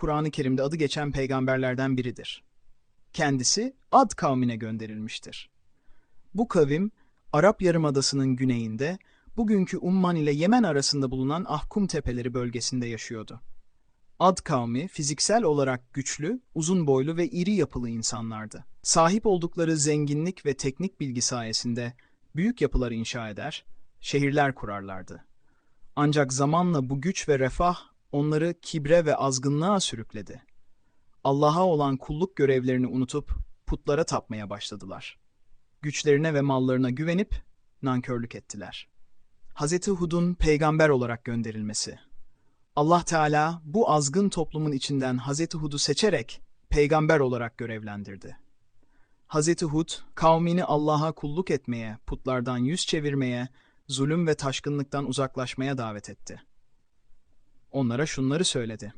Kur'an-ı Kerim'de adı geçen peygamberlerden biridir. Kendisi Ad kavmine gönderilmiştir. Bu kavim, Arap Yarımadası'nın güneyinde, bugünkü Umman ile Yemen arasında bulunan Ahkum Tepeleri bölgesinde yaşıyordu. Ad kavmi fiziksel olarak güçlü, uzun boylu ve iri yapılı insanlardı. Sahip oldukları zenginlik ve teknik bilgi sayesinde büyük yapılar inşa eder, şehirler kurarlardı. Ancak zamanla bu güç ve refah onları kibre ve azgınlığa sürükledi. Allah'a olan kulluk görevlerini unutup putlara tapmaya başladılar. Güçlerine ve mallarına güvenip nankörlük ettiler. Hz. Hud'un peygamber olarak gönderilmesi Allah Teala bu azgın toplumun içinden Hz. Hud'u seçerek peygamber olarak görevlendirdi. Hz. Hud, kavmini Allah'a kulluk etmeye, putlardan yüz çevirmeye, zulüm ve taşkınlıktan uzaklaşmaya davet etti. Onlara şunları söyledi.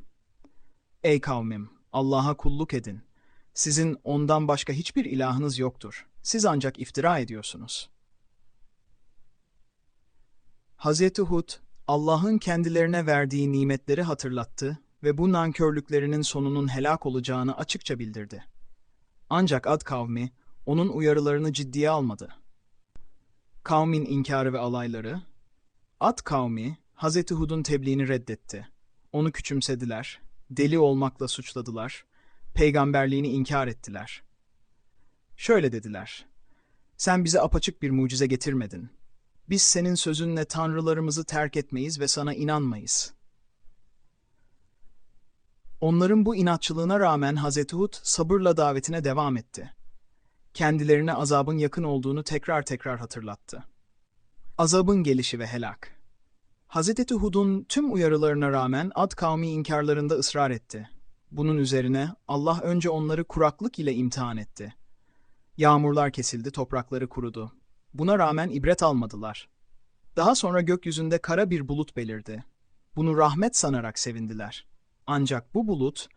Ey kavmim, Allah'a kulluk edin. Sizin ondan başka hiçbir ilahınız yoktur. Siz ancak iftira ediyorsunuz. Hz. Hud, Allah'ın kendilerine verdiği nimetleri hatırlattı ve bu nankörlüklerinin sonunun helak olacağını açıkça bildirdi. Ancak Ad kavmi onun uyarılarını ciddiye almadı. Kavmin inkarı ve alayları, Ad kavmi Hz. Hud'un tebliğini reddetti. Onu küçümsediler, deli olmakla suçladılar, peygamberliğini inkar ettiler. Şöyle dediler, sen bize apaçık bir mucize getirmedin. Biz senin sözünle tanrılarımızı terk etmeyiz ve sana inanmayız. Onların bu inatçılığına rağmen Hz. Hud sabırla davetine devam etti. Kendilerine azabın yakın olduğunu tekrar tekrar hatırlattı. Azabın gelişi ve helak. Hz. Hud'un tüm uyarılarına rağmen Ad kavmi inkarlarında ısrar etti. Bunun üzerine Allah önce onları kuraklık ile imtihan etti. Yağmurlar kesildi, toprakları kurudu. Buna rağmen ibret almadılar. Daha sonra gökyüzünde kara bir bulut belirdi. Bunu rahmet sanarak sevindiler. Ancak bu bulut,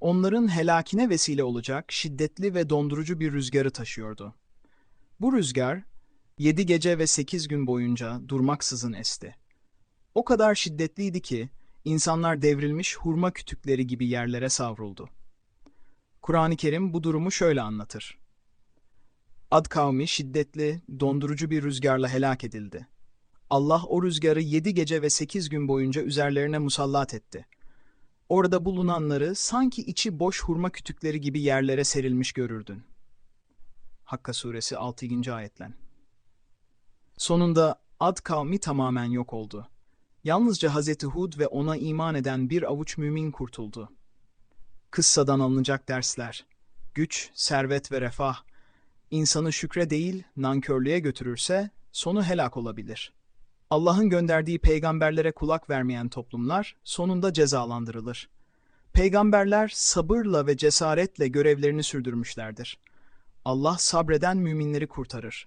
onların helakine vesile olacak şiddetli ve dondurucu bir rüzgarı taşıyordu. Bu rüzgar, yedi gece ve sekiz gün boyunca durmaksızın esti. O kadar şiddetliydi ki, insanlar devrilmiş hurma kütükleri gibi yerlere savruldu. Kur'an-ı Kerim bu durumu şöyle anlatır. Ad kavmi şiddetli, dondurucu bir rüzgarla helak edildi. Allah o rüzgarı yedi gece ve sekiz gün boyunca üzerlerine musallat etti. Orada bulunanları sanki içi boş hurma kütükleri gibi yerlere serilmiş görürdün. Hakka suresi 6. ayetlen. Sonunda Ad kavmi tamamen yok oldu. Yalnızca Hazreti Hud ve ona iman eden bir avuç mümin kurtuldu. Kıssadan alınacak dersler, güç, servet ve refah, insanı şükre değil nankörlüğe götürürse sonu helak olabilir. Allah'ın gönderdiği peygamberlere kulak vermeyen toplumlar sonunda cezalandırılır. Peygamberler sabırla ve cesaretle görevlerini sürdürmüşlerdir. Allah sabreden müminleri kurtarır.